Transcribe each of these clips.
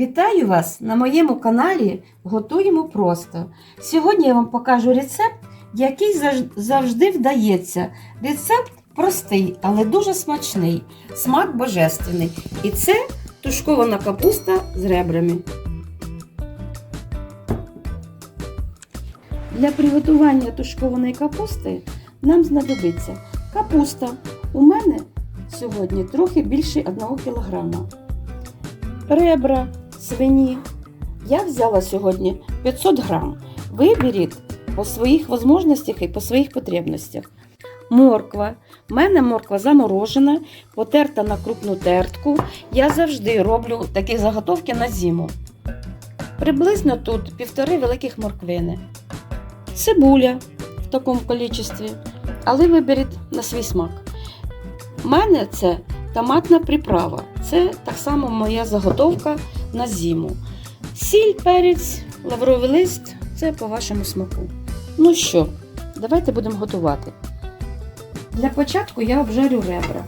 Вітаю вас на моєму каналі Готуємо просто. Сьогодні я вам покажу рецепт, який завжди вдається. Рецепт простий, але дуже смачний. Смак божественний. І це тушкована капуста з ребрами. Для приготування тушкованої капусти нам знадобиться капуста. У мене сьогодні трохи більше 1 кг. Ребра свині. Я взяла сьогодні 500 грам. Виберіть по своїх можливостях і по своїх потребностях. Морква. У мене морква заморожена, потерта на крупну тертку. Я завжди роблю такі заготовки на зиму. Приблизно тут півтори великих морквини. Цибуля в такому кількості, але виберіть на свій смак. У мене це томатна приправа. Це так само моя заготовка на зиму. Сіль, перець, лавровий лист це по вашому смаку. Ну що, давайте будемо готувати. Для початку я обжарю ребра.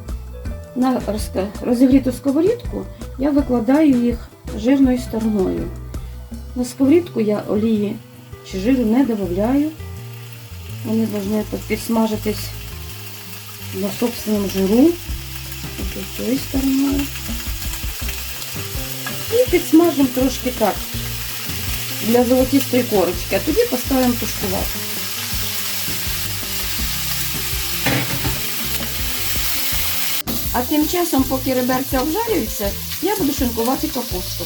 На розігріту сковорідку я викладаю їх жирною стороною. На сковорідку я олії чи жиру не додаю. Вони повинні підсмажитись на собственному жиру. Ось цією стороною. І підсмажимо трошки так для золотистої корочки, а тоді поставимо тушкувати. А тим часом, поки реберця обжарюються, я буду шинкувати капусту.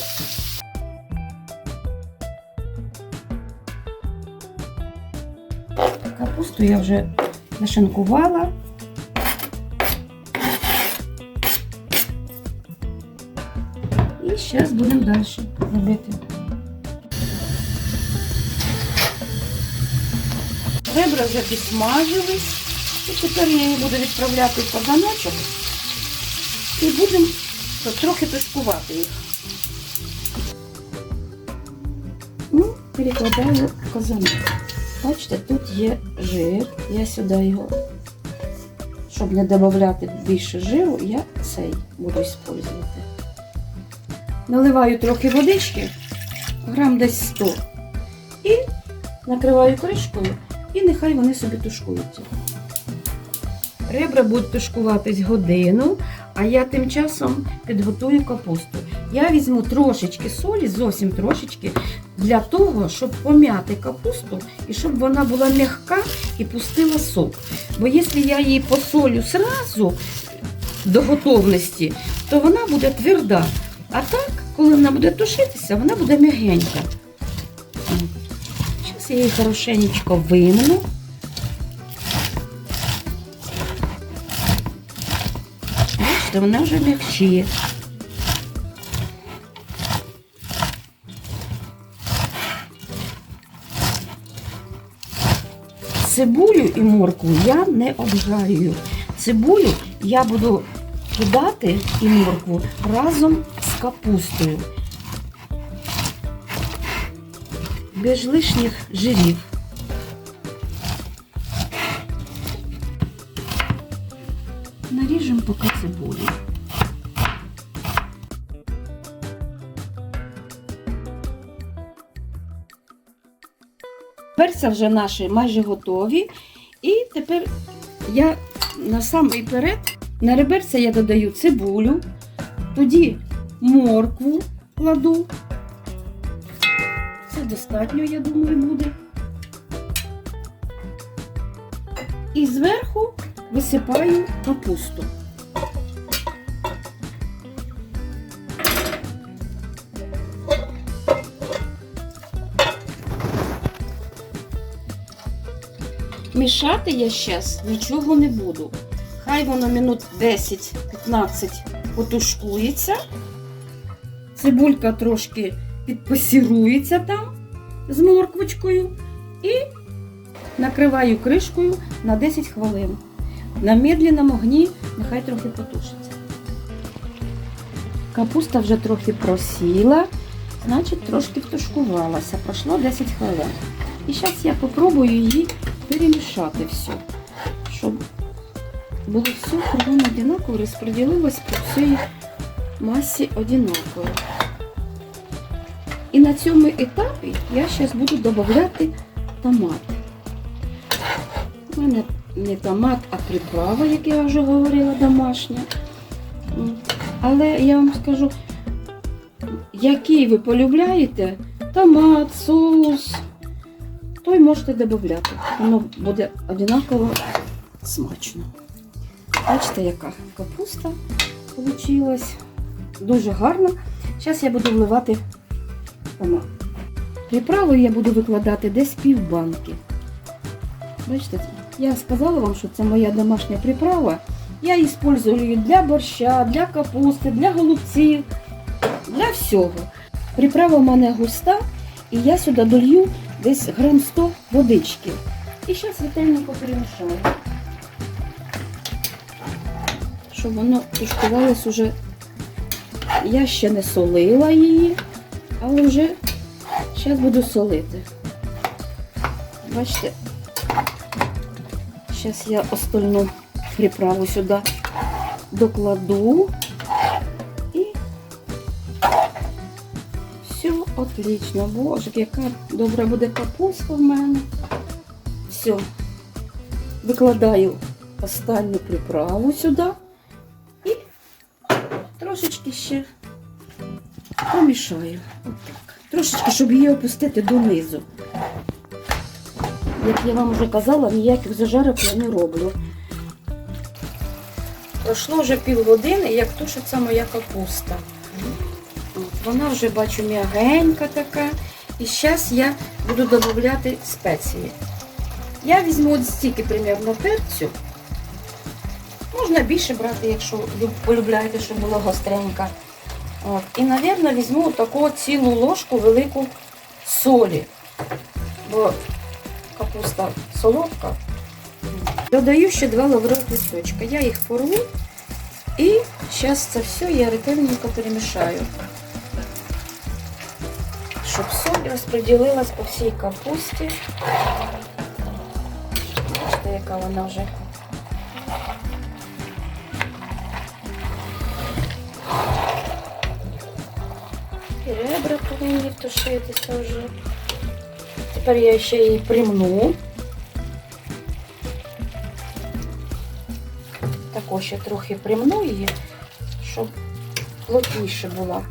Капусту я вже нашинкувала. Зараз будемо далі робити. Ребра вже підсмажились. І тепер я її буду відправляти в казаночок. І будемо трохи тушкувати їх. Ну, перекладаю в казанок. Бачите, тут є жир. Я сюди його, щоб не додати більше жиру, я цей буду використовувати. Наливаю трохи водички, грам десь 100. І накриваю кришкою, і нехай вони собі тушкуються. Ребра будуть тушкуватись годину, а я тим часом підготую капусту. Я візьму трошечки солі, зовсім трошечки, для того, щоб пом'яти капусту і щоб вона була м'яка і пустила сок. Бо якщо я її посолю сразу до готовності, то вона буде тверда. А так, коли вона буде тушитися, вона буде м'ягенька. Зараз я її хорошенечко вимну. Бачите, вона вже м'якчіє. Цибулю і моркву я не обжарюю. Цибулю я буду кидати і моркву разом капустою. Без лишніх жирів. Наріжемо поки цибулю. Перця вже наші майже готові. І тепер я на самий перед на реберця я додаю цибулю, тоді моркву кладу. Це достатньо, я думаю, буде. І зверху висипаю капусту. Мішати я зараз нічого не буду. Хай воно минут 10-15 потушкується. Цибулька трошки підпасірується там з морквочкою. І накриваю кришкою на 10 хвилин. На медленному огні нехай трохи потушиться. Капуста вже трохи просіла, значить трошки втушкувалася. Пройшло 10 хвилин. І зараз я спробую її перемішати все, щоб було все кругом одинаково, розподілилось по всій масі одинаково. І на цьому етапі я зараз буду додавати томат. У мене не томат, а приправа, як я вже говорила, домашня. Але я вам скажу, який ви полюбляєте, томат, соус, той можете додати. Воно буде однаково смачно. Бачите, яка капуста вийшла. Дуже гарно. Зараз я буду вливати томат. Приправу я буду викладати десь пів банки. Бачите, я сказала вам, що це моя домашня приправа. Я її використовую для борща, для капусти, для голубців, для всього. Приправа в мене густа, і я сюди долью десь грам 100 водички. І зараз ретельненько перемішаю. Щоб воно тушкувалось уже. Я ще не солила її, але вже зараз буду солити. Бачите, зараз я остальну приправу сюди докладу. І все отлично. Боже, яка добра буде капуста в мене. Все. Викладаю останню приправу сюди і трошечки ще помішаю. Отак. Трошечки, щоб її опустити донизу. Як я вам вже казала, ніяких зажарок я не роблю. Пройшло вже півгодини, як тушиться моя капуста. Вона вже бачу м'ягенька така. І зараз я буду додати спеції. Я візьму от стільки примерно перцю. Можна більше брати, якщо люб- полюбляєте, щоб було гостренько. От. І, мабуть, візьму таку цілу ложку велику солі. Бо капуста солодка. Додаю ще два лаврових листочка. Я їх порву і зараз це все я ретельненько перемішаю. Щоб соль розподілилась по всій капусті. Бачите, яка вона вже. Ребра повинні втушитися вже. Тепер я ще її примну. Також ще трохи примну її, щоб плотніше була.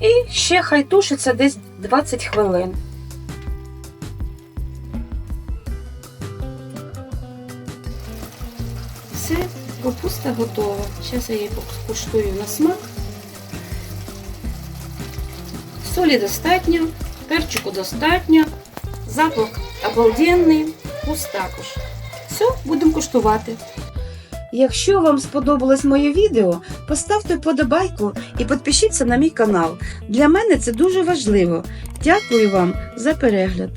І ще хай тушиться десь 20 хвилин. Все, капуста готова. Зараз я її скуштую на смак. Солі достатньо, перчику достатньо, запах обалденний, вкус також. Все, будемо куштувати. Якщо вам сподобалось моє відео, поставте вподобайку і підпишіться на мій канал. Для мене це дуже важливо. Дякую вам за перегляд.